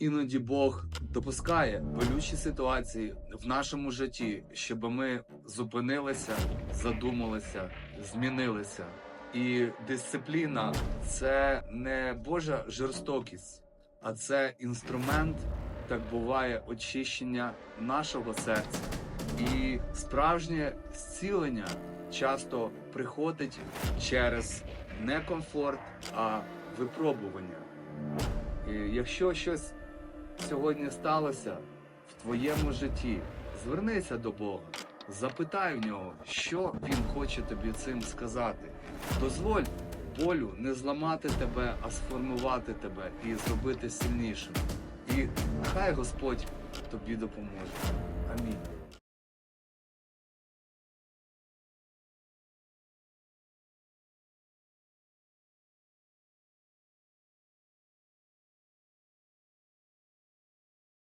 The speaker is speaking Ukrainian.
Іноді Бог допускає болючі ситуації в нашому житті, щоб ми зупинилися, задумалися, змінилися. І дисципліна це не Божа жорстокість, а це інструмент, так буває, очищення нашого серця. І справжнє зцілення часто приходить через не комфорт, а випробування. І якщо щось сьогодні сталося в твоєму житті, звернися до Бога, запитай в нього, що він хоче тобі цим сказати. Дозволь болю не зламати тебе, а сформувати тебе і зробити сильнішим. І хай Господь тобі допоможе. Амінь.